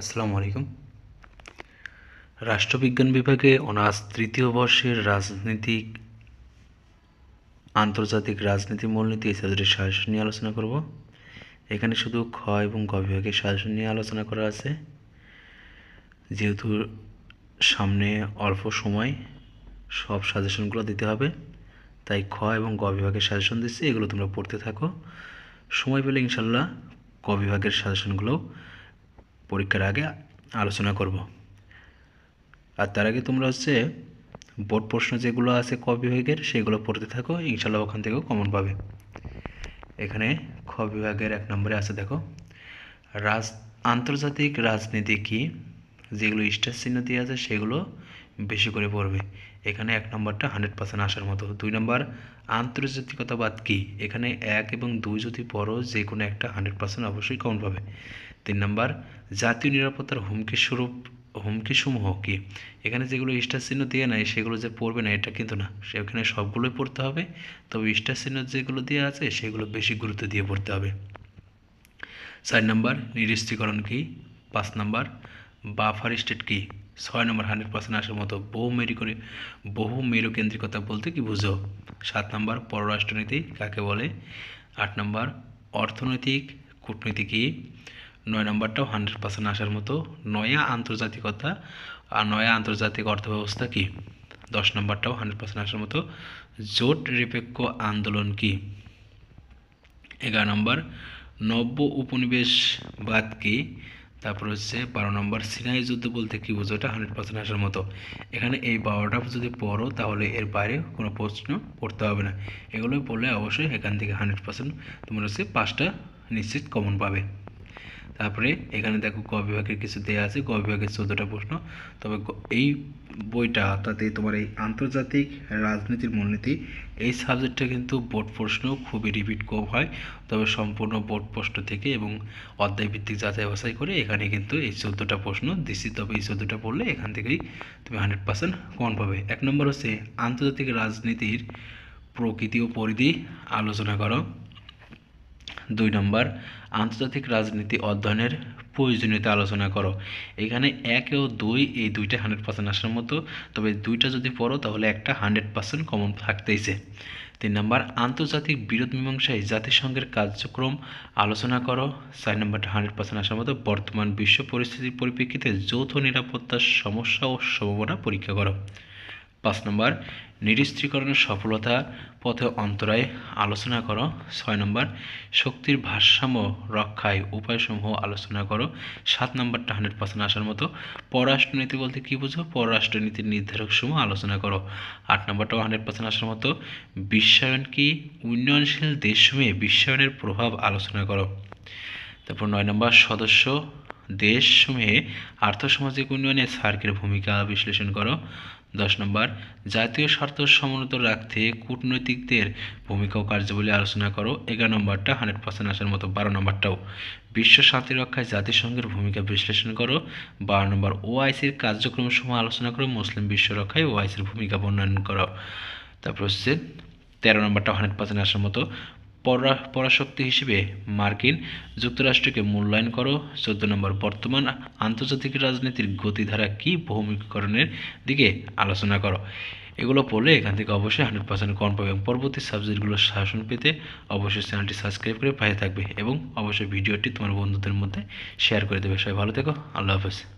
আসসালামু আলাইকুম। রাষ্ট্রবিজ্ঞান বিভাগে অনার্স তৃতীয় বর্ষের রাজনীতিক, আন্তর্জাতিক রাজনীতি মূলনীতি এই সাবজেক্টের সাজেশন নিয়ে আলোচনা করব। এখানে শুধু খ এবং গ বিভাগের সাজেশন নিয়ে আলোচনা করা আছে। যেহেতু সামনে অল্প সময়, সব সাজেশনগুলো দিতে হবে। তাই খ এবং গ বিভাগের সাজেশন দিচ্ছি, এগুলো তোমরা পড়তে থাকো। সময় পেলে ইনশাল্লাহ ক বিভাগের সাজেশনগুলো পরীক্ষার আগে আলোচনা করব। আর তার আগে তোমরা হচ্ছে বোর্ড প্রশ্ন যেগুলো আছে ক বিভাগের সেগুলো পড়তে থাকো ইনশাল্লাহ ওখান থেকেও কমন পাবে। এখানে খ বিভাগের এক নম্বরে আছে দেখো, রাজ, আন্তর্জাতিক রাজনীতি কি? যেগুলো স্টার চিহ্ন দিয়ে আছে সেগুলো বেশি করে পড়বে। এখানে এক নম্বরটা হান্ড্রেড পার্সেন্ট আসার মতো। দুই নম্বর, আন্তর্জাতিকতাবাদ কী? এখানে এক এবং দুই যদি পড়ো যে কোনো একটা হান্ড্রেড পার্সেন্ট অবশ্যই কমন পাবে। তিন নম্বর, জাতীয় নিরাপত্তার হুমকি স্বরূপ হুমকিসমূহ কি? এখানে যেগুলো স্টার চিহ্ন দিয়ে নেয় সেগুলো যে পড়বে না, এটা কিন্তু না। সেখানে সবগুলোই পড়তে হবে। তবে স্টার চিহ্ন যেগুলো দিয়ে আছে, সেগুলো বেশি গুরুত্ব দিয়ে পড়তে হবে। চার নম্বর, নিরস্ত্রীকরণ কি? পাঁচ নম্বর, বাফার স্টেট কি? ছয় নম্বর, হান্ড্রেড পার্সেন্ট আসার মতো বহু মেরু করে বহু মেরুকেন্দ্রিকতা বলতে কি বুঝো? সাত নম্বর, পররাষ্ট্রনীতি, কাকে বলে? আট নম্বর, অর্থনৈতিক, কূটনীতি কি? নয় নম্বরটাও হান্ড্রেড পার্সেন্ট আসার মতো। নয়া আন্তর্জাতিকতা আর নয়া আন্তর্জাতিক অর্থব্যবস্থা কি? দশ নম্বরটাও হান্ড্রেড পার্সেন্ট আসার মতো। জোট নিরপেক্ষ আন্দোলন কি? এগারো নম্বর, নব্য উপনিবেশবাদ কি? তারপর হচ্ছে বারো নম্বর, সিনাই যুদ্ধ বলতে কি বুঝো এটা? হান্ড্রেড পার্সেন্ট আসার মতো। এখানে এই বারোটা যদি পড়ো তাহলে এর বাইরে কোনো প্রশ্ন পড়তে হবে না। এগুলোই পড়লে অবশ্যই এখান থেকে হান্ড্রেড পার্সেন্ট তোমার হচ্ছে পাঁচটা নিশ্চিত কমন পাবে। তারপরে এখানে দেখো ক বিভাগের কিছু দেওয়া আছে ক বিভাগের চোদ্দোটা প্রশ্ন। তবে এই বইটা অর্থাৎ তোমার এই আন্তর্জাতিক রাজনীতির মূলনীতি, এই সাবজেক্টটা কিন্তু বোর্ড প্রশ্ন খুবই রিপিট কম হয়। তবে সম্পূর্ণ বোর্ড প্রশ্ন থেকে এবং অধ্যায় ভিত্তিক যাচাই বাছাই করে এখানে কিন্তু এই চোদ্দোটা প্রশ্ন দিচ্ছি তবে এই চোদ্দোটা পড়লে এখান থেকেই তুমি হান্ড্রেড পার্সেন্ট কমন পাবে। এক নম্বর হচ্ছে আন্তর্জাতিক রাজনীতির প্রকৃতি ও পরিধি আলোচনা করো। দুই নম্বর, আন্তর্জাতিক রাজনীতি অধ্যয়নের প্রয়োজনীয়তা আলোচনা করো। এখানে এক ও দুই, এই দুইটা হান্ড্রেড পার্সেন্ট আসার মতো, তবে দুইটা যদি পড়ো, তাহলে একটা হান্ড্রেড পার্সেন্ট কমন থাকতেইছে। তিন নম্বর, আন্তর্জাতিক বিরোধ মীমাংসায় জাতিসংঘের কার্যক্রম আলোচনা করো। চার নম্বরটা হান্ড্রেড পার্সেন্ট আসার মতো, বর্তমান বিশ্ব পরিস্থিতির পরিপ্রেক্ষিতে যৌথ নিরাপত্তার সমস্যা ও সম্ভাবনা পরীক্ষা করো। পাঁচ নম্বর, নিরস্ত্রীকরণের সফলতা পথে অন্তরায় আলোচনা করো। ছয় নম্বর, শক্তির ভারসাম্য রক্ষায় উপায়সমূহ আলোচনা করো। সাত নম্বরটা হান্ড্রেড পার্সেন্ট আসার মতো। পররাষ্ট্রনীতি বলতে কী বুঝো? পররাষ্ট্রনীতির নির্ধারকসমূহ আলোচনা করো। আট নম্বরটাও হান্ড্রেড পার্সেন্ট আসার মতো। বিশ্বায়ন কি? উন্নয়নশীল দেশসমূহে বিশ্বায়নের প্রভাব আলোচনা করো। তারপর নয় নম্বর, সদস্য দেশসমূহে আর্থসামাজিক উন্নয়নে সার্কের ভূমিকা বিশ্লেষণ করো। দশ নম্বর, জাতীয় স্বার্থ সমুন্নত রাখতে কূটনৈতিকদের ভূমিকা ও কার্যাবলী আলোচনা করো। এগারো নম্বরটা হান্ড্রেড পার্সেন্ট আসার মতো বারো নম্বরটাও। বিশ্ব শান্তি রক্ষায় জাতিসংঘের ভূমিকা বিশ্লেষণ করো। বারো নম্বর, ওআইসির কার্যক্রম সময় আলোচনা করো। মুসলিম বিশ্ব রক্ষায় ওআইসির ভূমিকা বর্ণনা করো। তারপর হচ্ছে তেরো নম্বরটা হান্ড্রেড পার্সেন্ট আসার মতো পরা, পরাশক্তি হিসেবে মার্কিন যুক্তরাষ্ট্রকে মূল্যায়ন করো। চোদ্দ নম্বর, বর্তমান আন্তর্জাতিক রাজনীতির গতিধারা কী বহুমুখীকরণের দিকে আলোচনা করো। এগুলো পড়লে এখান থেকে অবশ্যই হান্ড্রেড পার্সেন্ট কম পাবে এবং পরবর্তী সাবজেক্টগুলোর শাসন পেতে অবশ্যই চ্যানেলটি সাবস্ক্রাইব করে পাশে থাকবে এবং অবশ্যই ভিডিওটি তোমার বন্ধুদের মধ্যে শেয়ার করে দেবে। সবাই ভালো থেকো, আল্লাহ হাফেজ।